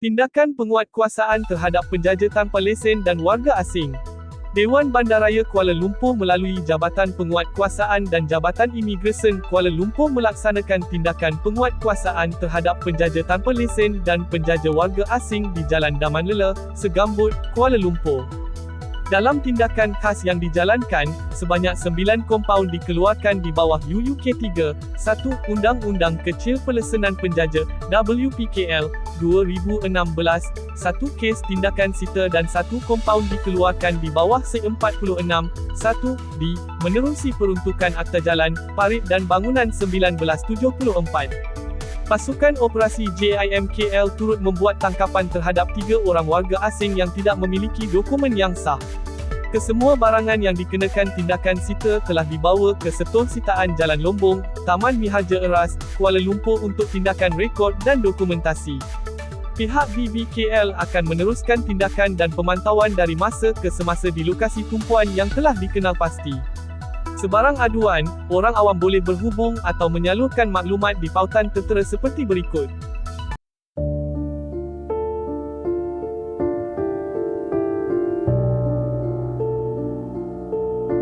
Tindakan penguatkuasaan terhadap penjaja tanpa lesen dan warga asing. Dewan Bandaraya Kuala Lumpur melalui Jabatan Penguatkuasaan dan Jabatan Imigresen Kuala Lumpur melaksanakan tindakan penguatkuasaan terhadap penjaja tanpa lesen dan penjaja warga asing di Jalan Daman Lela, Segambut, Kuala Lumpur. Dalam tindakan khas yang dijalankan, sebanyak 9 kompaun dikeluarkan di bawah UUK 3, 1 Undang-Undang Kecil Pelesenan Penjaja, WPKL, 2016, 1 kes tindakan sita dan 1 kompaun dikeluarkan di bawah C46, 1 D, menerusi peruntukan Akta Jalan, Parit dan Bangunan 1974. Pasukan Operasi JIMKL turut membuat tangkapan terhadap tiga orang warga asing yang tidak memiliki dokumen yang sah. Kesemua barangan yang dikenakan tindakan sita telah dibawa ke Seton Sitaan Jalan Lombong, Taman Mihaja Eras, Kuala Lumpur untuk tindakan rekod dan dokumentasi. Pihak BBKL akan meneruskan tindakan dan pemantauan dari masa ke semasa di lokasi tumpuan yang telah dikenal pasti. Sebarang aduan, orang awam boleh berhubung atau menyalurkan maklumat di pautan tertera seperti berikut.